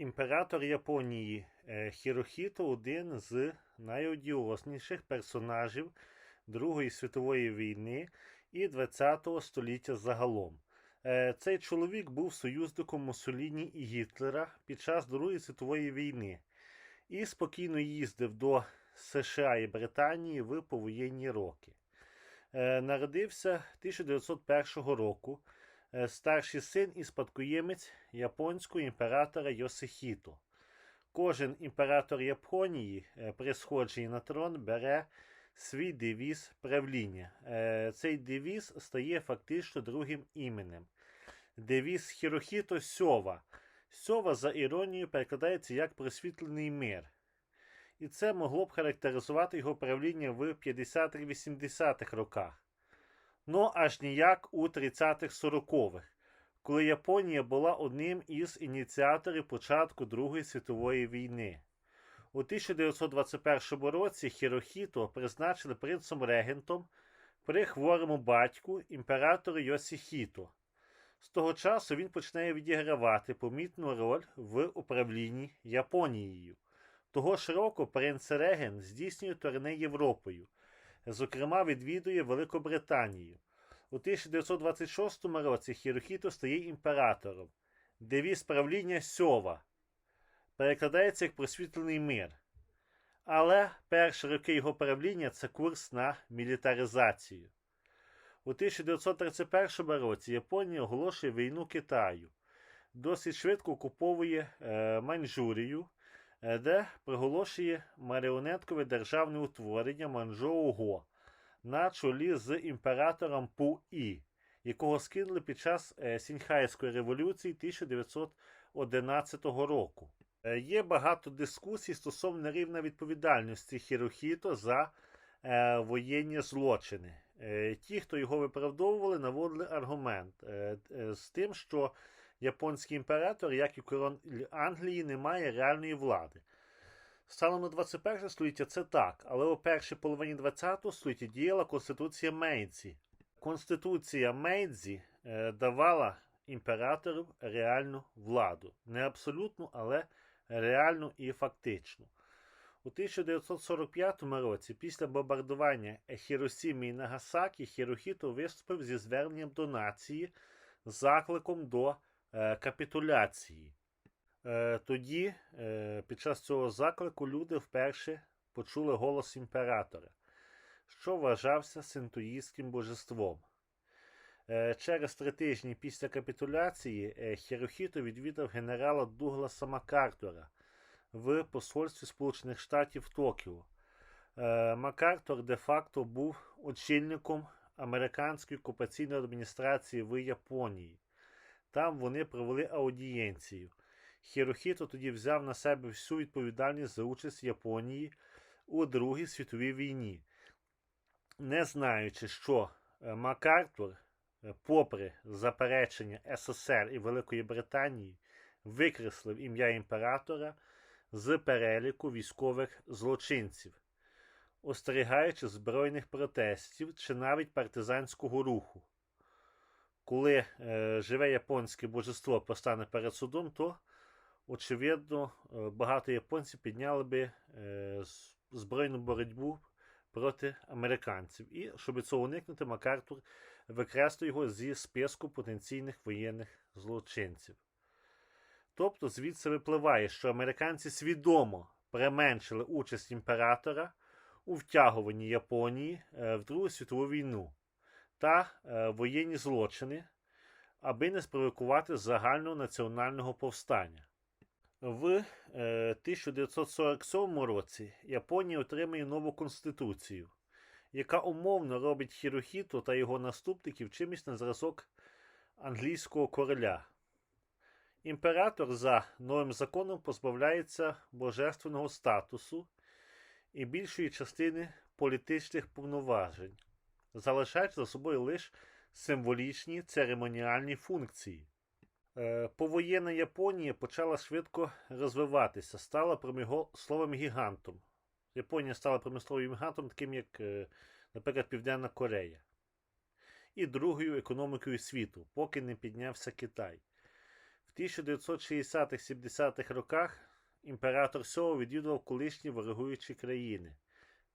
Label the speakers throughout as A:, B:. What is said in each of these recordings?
A: Імператор Японії е, Хірохіто один з найодіозніших персонажів Другої світової війни і ХХ століття загалом. Е, Цей чоловік був союзником Муссоліні і Гітлера під час Другої світової війни і спокійно їздив до США і Британії в повоєнні роки. Е, Народився 1901 року старший син і спадкоємець японського імператора Йосихіто. Кожен імператор Японії е, при сходженні на трон бере свій девіз правління. Е, Цей девіз стає фактично другим іменем. Девіз Хірохіто Сьова. Сьова, за іронією, перекладається як просвітлений мир. І це могло б характеризувати його правління в 50-80-х роках. Ну аж ніяк у 30-40-х, коли Японія була одним із ініціаторів початку Другої світової війни. У 1921 році Хірохіто призначили принцем-регентом при хворому батьку імператору Йосіхіто. З того часу він починає відігравати помітну роль в управлінні Японією. Того ж року принц Реген здійснює турне Європою, зокрема відвідує Великобританію. У 1926 році Хірохіто стає імператором. Девіз правління Сьова перекладається як просвітлений мир. Але перші роки його правління це курс на мілітаризацію. У 1931 році Японія оголошує війну Китаю, досить швидко окуповує е, Маньчжурію, де приголошує маріонеткове державне утворення Манчжоу-Го на чолі з імператором Пу-І, якого скинули під час е, Сіньхайської революції 1911 року. Е, Є багато дискусій стосовно рівня відповідальності Хірохіто за е, воєнні злочини. Е, ті, хто його виправдовували, наводили аргумент е, е, з тим, що японський імператор, як і король Англії, не має реальної влади. Станом на 21 століття це так, але у першій половині 20 століття діяла Конституція Мейдзі. Конституція Мейдзі е, давала імператору реальну владу. Не абсолютну, але реальну і фактичну. У 1945 році, після бомбардування Хіросімі і Нагасакі, Хірохіто виступив зі зверненням до нації закликом до капітуляції. Е, тоді, е, під час цього заклику, люди вперше почули голос імператора, що вважався синтоїстським божеством. Е, Через три тижні після капітуляції е, Хірохіто відвідав генерала Дугласа Макартора в посольстві Сполучених Штатів Токіо. Е, Макартор де-факто був очільником американської окупаційної адміністрації в Японії. Там вони провели аудієнцію. Хірохіто тоді взяв на себе всю відповідальність за участь Японії у Другій світовій війні, не знаючи, що е, Макартур, е, попри заперечення СССР і Великої Британії, викреслив ім'я імператора з переліку військових злочинців, остерігаючи збройних протестів чи навіть партизанського руху. Коли е, живе японське божество постане перед судом, то очевидно, е, багато японців підняли би е, збройну боротьбу проти американців. І щоб цього уникнути, Макартур викреслює його зі списку потенційних воєнних злочинців. Тобто звідси випливає, що американці свідомо применшили участь імператора у втягуванні Японії в Другу світову війну та е, воєнні злочини, аби не спровокувати загального національного повстання. В е, 1947 році Японія отримує нову конституцію, яка умовно робить Хірохіто та його наступників чимось на зразок англійського короля. Імператор за новим законом позбавляється божественного статусу і більшої частини політичних повноважень, залишаючи за собою лише символічні церемоніальні функції. Е, Повоєнна Японія почала швидко розвиватися, стала промисловим гігантом. Японія стала промисловим гігантом, таким як, е, наприклад, Південна Корея. І другою економікою світу, поки не піднявся Китай. В 1960-70-х роках імператор Сьоу відвідував колишні ворогуючі країни,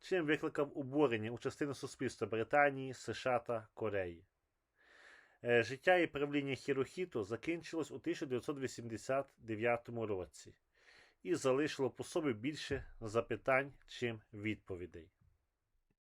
A: чим викликав обурення у частини суспільства Британії, США та Кореї. Е, Життя і правління Хірохіто закінчилось у 1989 році і залишило по собі більше запитань, чим відповідей.